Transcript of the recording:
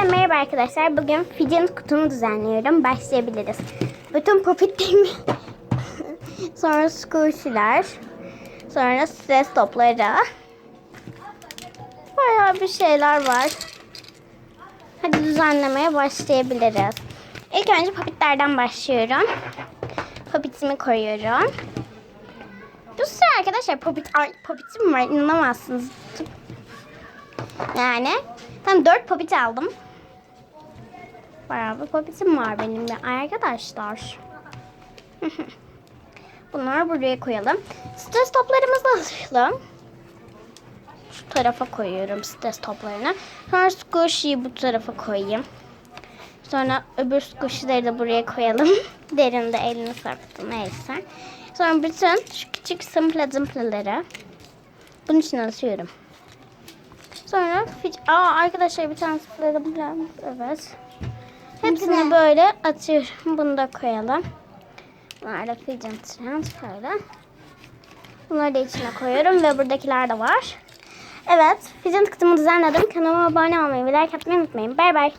Herkese merhaba arkadaşlar. Bugün fidget kutumu düzenliyorum. Başlayabiliriz. Bütün popitlerimi sonra squishy'ler sonra stres topları bayağı bir şeyler var. Hadi düzenlemeye başlayabiliriz. İlk önce popitlerden başlıyorum. Popitimi koyuyorum. Bu sıra arkadaşlar popit, ay, popitim var inanamazsınız. Yani tam 4 popit aldım. Bayağı bir popitim var benim de arkadaşlar. Bunları buraya koyalım. Stres toplarımızı alalım. Şu tarafa koyuyorum stres toplarını. Sonra squishy'yi bu tarafa koyayım. Sonra öbür squishy'leri de buraya koyalım. Derinde elini sarktı neyse. Sonra bütün şu küçük simple zımplaları bunun içine atıyorum. Sonra Aa arkadaşlar bir tane falan. Evet. Hepsini böyle atıyorum. Bunu da koyalım. Bunlar da fidget transfer'ı. Bunları da içine koyuyorum ve buradakiler de var. Evet, fidget kutumu düzenledim. Kanalıma abone olmayı ve like atmayı unutmayın. Bay bay.